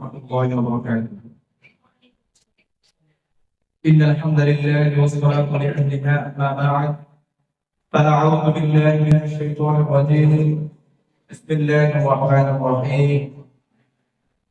الله وبركاته إن الحمد لله والصلاة لأهلها أما بعد فأعوذ بالله من الشيطان الرجيم. بسم الله الرحمن الرحيم.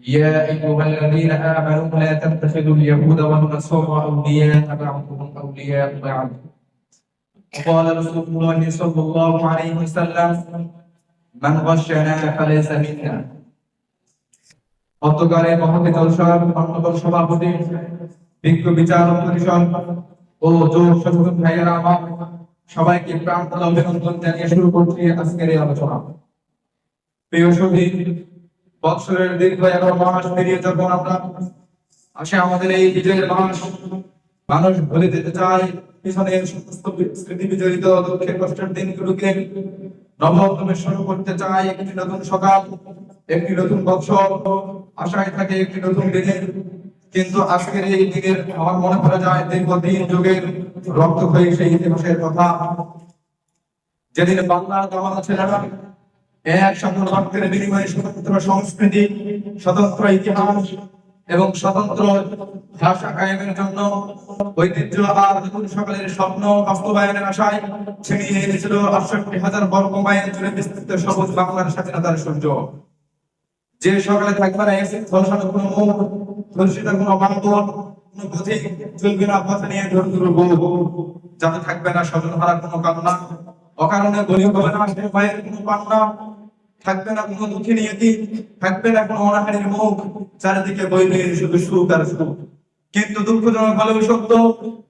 يا أيها الذين آمنوا لا تتخذوا اليهود والنصارى أولياء بعضهم أولياء بعض. وقال رسول الله صلى الله عليه وسلم من غشنا فليس منا অন্তকারে মহতি জলসার অন্যতম সভাপতি বিজ্ঞ বিচারক পরিষদ ও যোগ সচেতন ভাইয়েরা আমার সবাইকে প্রাণ অভিনন্দন জানিয়ে শুরু করছি আজকের এই আলোচনা। প্রিয় সঙ্গী বৎসরের দীর্ঘ এগারো মাস পেরিয়ে যখন আমরা আসে আমাদের এই বিজয়ের মাস, মানুষ ভুলে যেতে চায় পিছনের সমস্ত স্মৃতি বিজড়িত দুঃখের কষ্টের দিনগুলোকে। নবমে শুরু করতে চায় একটি নতুন সকাল। একটি নতুন বৎসর, আশায় থাকে একটি নতুন দিনের কিন্তু আজকের এই দিনের আমার মনে করা যায় দীর্ঘদিন যুগের রক্ত হয়ে সেই ইতিহাসের কথা। যেদিন বাংলার জামানা ছেলেরা এক সকল রক্তের বিনিময়ে স্বতন্ত্র সংস্কৃতি, স্বতন্ত্র ইতিহাস এবং স্বতন্ত্র ভাষা কায়েমের জন্য ঐতিহ্য আর নতুন সকালের স্বপ্ন বাস্তবায়নের আশায় ছিনিয়ে এনেছিল আটষট্টি হাজার বর্গ মাইল জুড়ে বিস্তৃত সবুজ বাংলার স্বাধীনতার সূর্য। যে সকালে থাকবে না এসে ধর্ষণের কোনো মুখ ধর্ষিত কোনো বান্ধব কোনো পথিক চলবে না, পথে নিয়ে ধরে ধরবো যাতে থাকবে না, স্বজন হারা কোনো কান্না অকারণে গরিব হবে না সে ভয়ের কোনো পান্না থাকবে না কোনো দুঃখী নিয়তি, থাকবে না কোনো অনাহারের মুখ, চারিদিকে বইবে শুধু সুখ আর সুখ। কিন্তু দুঃখজনক ভালো সত্য,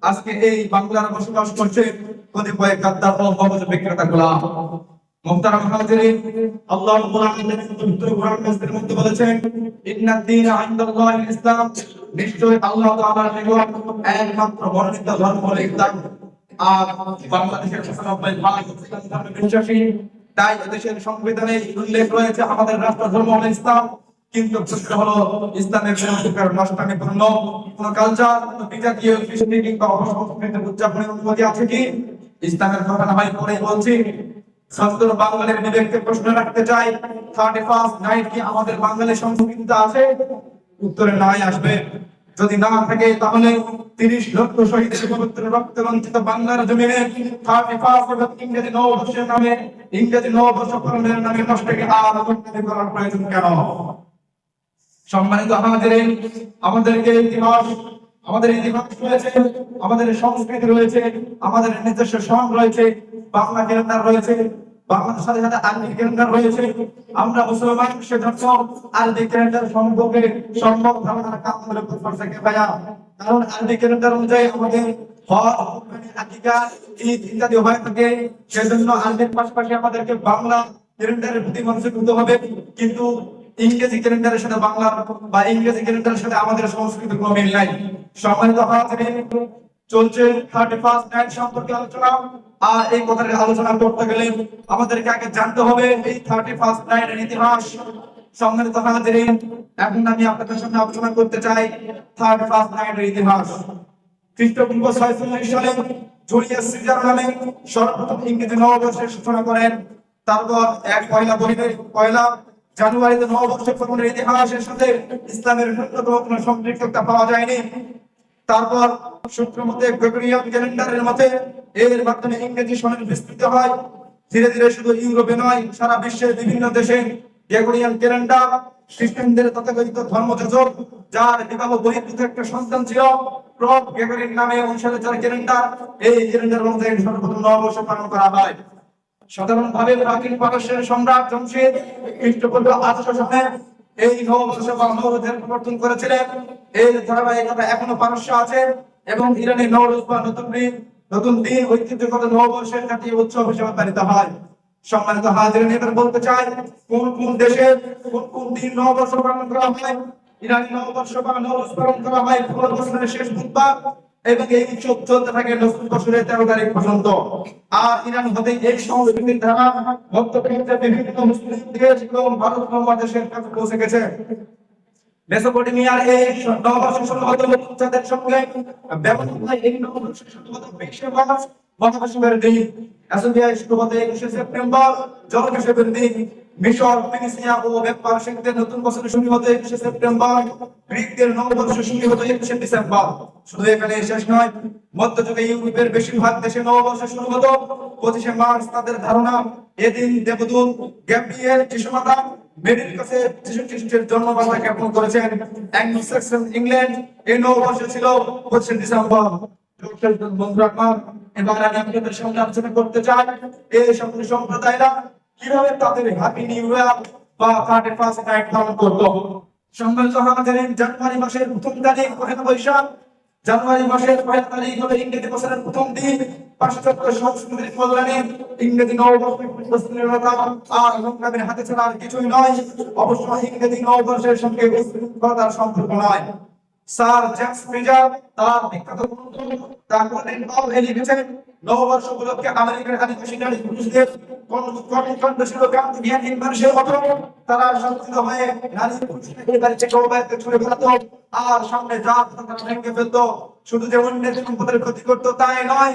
আজকে এই বাংলার বসবাস করছে, কতিপয় ও মগজ বিক্রেতা গোলাম। মুহতারাম হাজিরিন আল্লাহ রাব্বুল আলামিন পবিত্র কোরআন মাসের মধ্যে বলেছেন, ইন্নাদ দীন ইনদাল্লাহিল ইসলাম। নিশ্চয় আল্লাহ তাআলার নিকট একমাত্র মনোনীত ধর্ম হলো ইসলাম। আর বাংলাদেশের 95 ভাগ ইসলাম বিশ্বাসী। তাই দেশের সংবিধানে উল্লেখ রয়েছে আমাদের রাষ্ট্র ধর্ম হলো ইসলাম। কিন্তু হলো, ইসলামের উদযাপনের অনুমতি আছে কি? ইসলামের কথা না হয় পরে বলছি। বাঙালির বিবেককে প্রশ্ন রাখতে চাই থার্টি ফার্স্ট নাইট কি আমাদের সংস্কৃতিতে আছে উত্তরে নাই, আসবে। যদি না থাকে, তাহলে তিরিশ লক্ষ রক্ত বাংলার জমিনে থার্টি ফার্স্ট ইংরেজি নববর্ষের নামে, ইংরেজি নববর্ষ পালনের নামে নষ্টকে আর করার প্রয়োজন কেন? সম্মানিত আমাদের আমাদেরকে ইতিহাস আমাদের ইতিহাস রয়েছে, আমাদের সংস্কৃতি রয়েছে, আমাদের নিজস্ব সং রয়েছে, বাংলা ক্যালেন্ডার রয়েছে ক্যালেন্ডার রয়েছে। হয়ে থাকে। সেজন্য পাশাপাশি আমাদেরকে বাংলা হবে। কিন্তু ইংরেজি ক্যালেন্ডারের সাথে বাংলা বা ইংরেজি ক্যালেন্ডারের সাথে আমাদের সংস্কৃতির কোনো মিল নাই। সম্মানিত হাজিরিন চলছে থার্টি ফার্স্ট নাইট সম্পর্কে আলোচনা। আর এই কথার আলোচনা করতে গেলে আমাদেরকে আগে জানতে হবে এই থার্টি ফার্স্ট নাইটের ইতিহাস। সম্মানিত হাজিরিন এখন আমি আপনাদের সামনে আলোচনা করতে চাই থার্টি ফার্স্ট নাইটের ইতিহাস। খ্রিস্টপূর্ব ছয়চল্লিশ সালে জুলিয়াস সিজার নামে সর্বপ্রথম ইংরেজি নববর্ষের সূচনা করেন। তারপর এক পয়লা বহিরের পয়লা জানুয়ারিতে নববর্ষ ইতিহাসের সাথে ইসলামের ন্যূনতম কোনো সম্পৃক্ততা পাওয়া যায়নি। তারপর সূত্র মতে গ্রেগরিয়ান ক্যালেন্ডারের মতে এর মাধ্যমে ইংরেজি সনের বিস্তৃত হয়। ধীরে ধীরে শুধু ইউরোপে নয়, সারা বিশ্বের বিভিন্ন দেশে গ্রেগরিয়ান ক্যালেন্ডার, খ্রিস্টানদের তথাকথিত ধর্মযাজক, যার বিবাহ বহির্ভূত একটা সন্তান ছিল, প্রভ গ্রেগরির নামে অনুসারে যার ক্যালেন্ডার, এই ক্যালেন্ডার অনুযায়ী সর্বপ্রথম নববর্ষ পালন করা হয়। সাধারণভাবে প্রাচীন পারস্যের সম্রাট জমশিদ খ্রিস্টপূর্ব আটশো সালে এই নববর্ষ বা প্রবর্তন করেছিলেন। এই ধারাবাহিকতা এখনও পারস্য আছে এবং ইরানের নবরোজ বা নতুন দিন নতুন দিন ঐতিহ্যগত নববর্ষের জাতীয় উৎসব হিসেবে পালিত হয়। সম্মানিত হাজির, এবার বলতে চাই, কোন কোন দেশে কোন কোন দিন নববর্ষ পালন করা হয়? ইরানি নববর্ষ বা নববর্ষ পালন করা হয় পুরো বছরের শেষ বুধবার। এবং এই চলতে থাকে নতুন বছরের তেরো তারিখ পর্যন্ত। আর ইরান হতে এই সংস্কৃতির ধারা বিভিন্ন মুসলিম দেশ এবং ভারত উপমহাদেশের কাছে পৌঁছে গেছে। মেসোপটেমিয়ার এই সঙ্গে এই মহাকাশের দিন। অ্যাসোভিয়া সম্ভবত একুশে সেপ্টেম্বর জলকেশের দিন মিশর ও ব্যবসায়িকদের নতুন শুরু হতো একুশে সেপ্টেম্বর, গ্রিকদের শুরু হতো একুশে ডিসেম্বর। শুধু এখানে শেষ নয়, মধ্যযুগে ইউরোপের বেশিরভাগ দেশে শুরু হতো। পঁচিশে মার্চ তাদের ধারণা, এদিন দেবদূত গ্যাব্রিয়েল যিশুমাতা মেরির কাছে যিশু খ্রিস্টের জ্ঞাপন করেছেন। অ্যাংলো ইংল্যান্ড এই নববর্ষ ছিল পঁচিশে ডিসেম্বর। বন্ধুরা, এবার আমি আপনাদের সঙ্গে আলোচনা করতে চাই। এই সকল সম্প্রদায়রা কীভাবে তাদের হ্যাপি নিউ বা থার্টি ফার্স্ট নাইট পালন করতো? সম্মানিত আমাদের জানুয়ারি মাসের প্রথম তারিখ, পহেলা বৈশাখ। জানুয়ারি মাসের পহেলা তারিখ হলো ইংরেজি বছরের প্রথম দিন। পাশ্চাত্য সংস্কৃতির কল্যাণে ইংরেজি নববর্ষের আর সংগ্রামের হাতে ছাড়া আর কিছুই নয়। অবশ্য ইংরেজি নববর্ষের সঙ্গে সম্পর্ক নয়। স্যার জেমস ফিজার তার বিখ্যাত গ্রন্থ দ্য গোল্ডেন বাল এ লিখেছেন নববর্ষ উপলক্ষে আমেরিকার খালি নারী পুরুষদের দেশের গান বিয়ান ইনভার্সের মতো। তারা সংগঠিত হয়ে নারী পুরুষদের এই বাড়ি থেকে ওবায়কে ছুড়ে ফেলত। আর সামনে যা তারা ভেঙে ফেলতো। শুধু যে অন্যের সম্পদের ক্ষতি করতো, তাই নয়।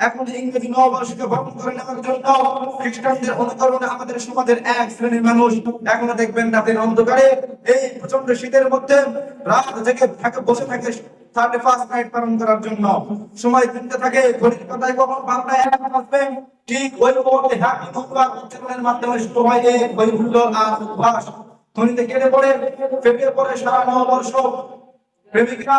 এখন ইংরেজি নববর্ষকে বরণ করে নেওয়ার জন্য খ্রিস্টানদের অনুকরণে আমাদের সমাজের এক শ্রেণির মানুষ এখনও দেখবেন রাতের অন্ধকারে এই প্রচণ্ড শীতের মধ্যে রাত থাকে, বসে থাকে থার্টি ফার্স্ট নাইট পালন করার জন্য। সময় কিনতে থাকে, ঘড়ির কথায় কখন বাংলায় এক আসবে। ঠিক ওই মুহূর্তে হ্যাপি মুখবার উচ্চারণের মাধ্যমে শুরু হয় এই বৈহুল্য আর উদ্ভাস ধ্বনিতে কেটে পড়ে ফেটে পড়ে সারা নববর্ষ প্রেমিকরা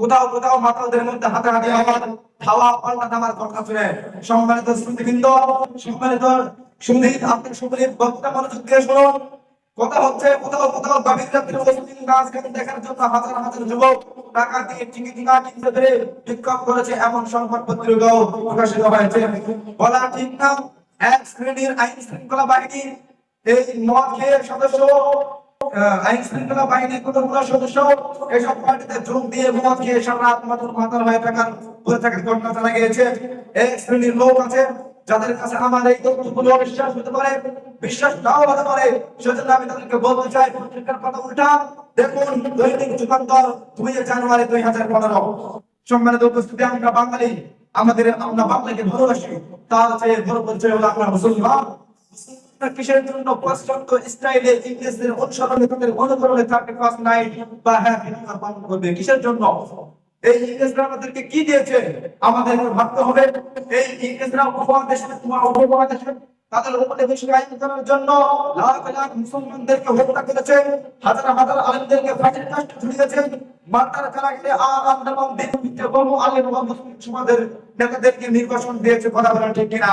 কোথাও কোথাও মাতালদের মধ্যে হাতাহাতি হওয়ার, খাওয়া পাল্টা নামার ঘটনা শুনে সম্মানিত শ্রুতিবৃন্দ, সম্মানিত সুন্দর আপনার সুন্দরী বক্তা মনোযোগ দিয়ে শুনুন। কথা হচ্ছে, কোথাও কোথাও মুসলিম গাছ গান দেখার জন্য হাজার হাজার যুবক টাকা দিয়ে টিকিট না কিনতে পেরে বিক্ষোভ করেছে এমন সংবাদ প্রকাশিত হয়েছে। বলা ঠিক না, এক শ্রেণির আইন শৃঙ্খলা বাহিনী এই মদ সদস্য দেখুন, দৈনিক যুগান্তর দুই জানুয়ারি দুই হাজার পনেরো। সম্মানিত উপস্থিতি, আমরা বাঙালি, আমাদের আমরা বাংলাকে ভালোবাসি। তার চেয়ে বড় পরিচয় হলো আমরা মুসলমান। করবে। কিসের জন্য? এই ইংরেজরা আমাদেরকে কি দিয়েছে? আমাদের ভাবতে হবে, এই ইংরেজরা উপমহাদেশে উপমহাদেশে তাদের উপনিবেশিক আইন করার জন্য লাখ লাখ মুসলমানদেরকে হত্যা করেছে, হাজার হাজার আলেমদেরকে ফাঁসির কাষ্টে ঝুলিয়েছে মাতার কারাগারে আন্দোলন দিন বহু আলেম মুসলিম সমাজের নেতাদেরকে নির্বাসন দিয়েছে, কথা বলেন ঠিক কিনা?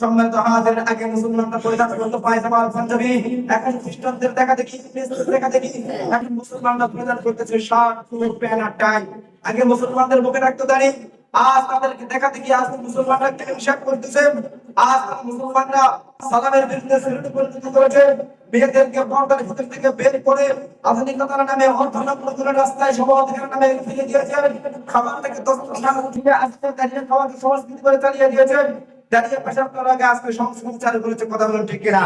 সম্মানিত হাজার, আগে মুসলমানরা পরিধান করতো পায়জামা পাঞ্জাবি। এখন খ্রিস্টানদের দেখা দেখি দেখা দেখি। এখন মুসলমানরা পরিধান করতেছে শার্ট, কোট, প্যান্ট আর টাই। আগে মুসলমানদের মুখে রাখতো দাঁড়িয়ে আজ তাদেরকে দেখা দেখি, আজ মুসলমানরা হিসাব করতেছে? আজ মুসলমানরা সালামের বিরুদ্ধে সেলুট পরিচিত করেছে। মেয়েদেরকে পর্দার ভিতর থেকে বের করে আধুনিকতার নামে অর্ধনগ্ন রাস্তায় সব নামে ফেলে দিয়েছেন। খাবার থেকে দস্তরখান উঠিয়ে আজকে দাঁড়িয়ে খাওয়াকে সংস্কৃতি করে চালিয়ে দিয়েছেন। দাঁড়িয়ে আগে আজকে সংস্কৃতি চালু করেছে কথা বলেন ঠিক কিনা?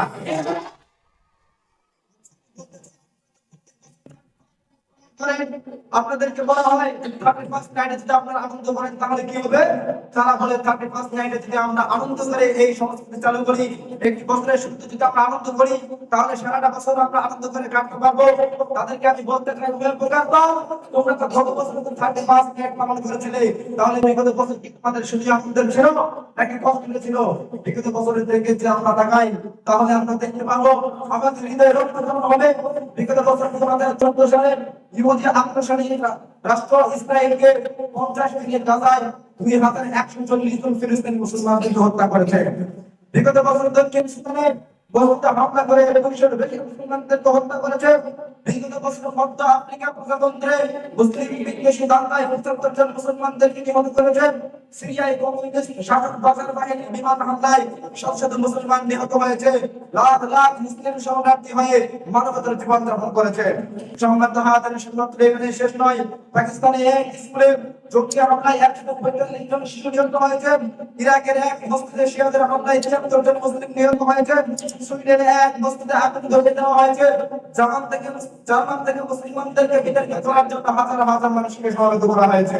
করে আপনাদেরকে বলা হয় আপনারা আনন্দ করেন, তাহলে কি হবে? তারা বলে থার্টি ফার্স্ট নাইটে যদি আমরা আনন্দ করে এই সংস্কৃতি চালু করি, একটি বছরের শুরুতে যদি আমরা আনন্দ করি, তাহলে সারাটা বছর আমরা আনন্দ করে কাটতে পারব। তাদেরকে আমি বলতে চাই উভয় তোমরা তো গত বছর তো থার্টি ফার্স্ট নাইট পালন করেছিলে, তাহলে বিগত বছর কি তোমাদের শুধু আনন্দের ছিল, নাকি কষ্ট ছিল? বিগত বছরের থেকে যে আমরা তাকাই, তাহলে আমরা দেখতে পাবো আমাদের হৃদয়ে রক্ত হবে। বিগত বছর তোমাদের চোদ্দ সালের ইহুদি আক্রমণী রাষ্ট্র ইসরায়েলকে পঞ্চাশ থেকে গাজায় দুই হাজার একশো চল্লিশ জন ফিলিস্তিনি মুসলমানদেরকে হত্যা করেছে। বিগত বছর দক্ষিণ সুদানে বহুত্ব হামলা করে দুইশোর বেশি মুসলমানদেরকে হত্যা করেছে। শেষ নয়, পাকিস্তানে এক স্কুলে একশো জন শিশু নিহত হয়েছে। ইরাকের এক মসজিদে শিয়াদের হামলায় মুসলিম নিহত হয়েছে। সুইডেনে এক মসজিদে আগুন দেওয়া হয়েছে। জার্মান থেকে জার্মান থেকে মুসলমানদেরকে বিতাড়িত করার জন্য হাজার হাজার মানুষকে সমবেত করা হয়েছে।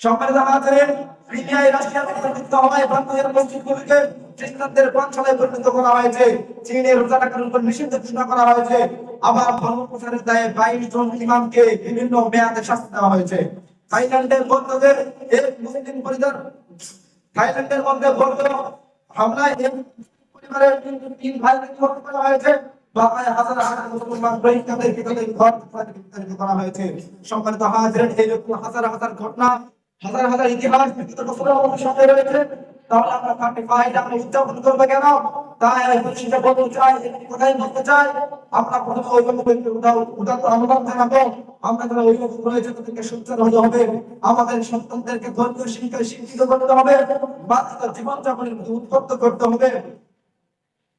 সম্মানিত হাজারের ক্রিমিয়ায় রাশিয়ার নেতৃত্ব হওয়ায় বান্ধবের মসজিদগুলিকে খ্রিস্টানদের পাঠশালায় পরিণত করা হয়েছে। চীনের রোজা রাখার উপর নিষিদ্ধ ঘোষণা করা হয়েছে। আবার ধর্ম প্রচারের দায়ে বাইশ জন ইমামকে বিভিন্ন মেয়াদে শাস্তি দেওয়া হয়েছে। থাইল্যান্ডের বন্ধদের এক মুসলিম পরিবার থাইল্যান্ডের মধ্যে বন্ধ হামলায় এক পরিবারের তিন ভাইকে হত্যা করা হয়েছে। আমাদের সন্তানদেরকে ধর্মীয় শিক্ষায় শিক্ষিত করতে হবে। বাচ্চাদের জীবনযাপনের উৎপত্ত করতে হবে।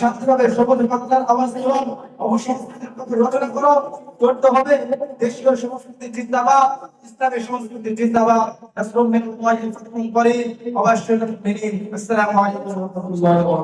শান্তিভাবে সকল বাংলার আওয়াজ এবং অবসংস্কৃতির রচনা করো। করতে হবে দেশীয় সংস্কৃতি জিন্দাবাদ ইসলামের সংস্কৃতি জিন্দাবাদ। আসসালামু আলাইকুম ওয়া রাহমাতুল্লাহি ওয়া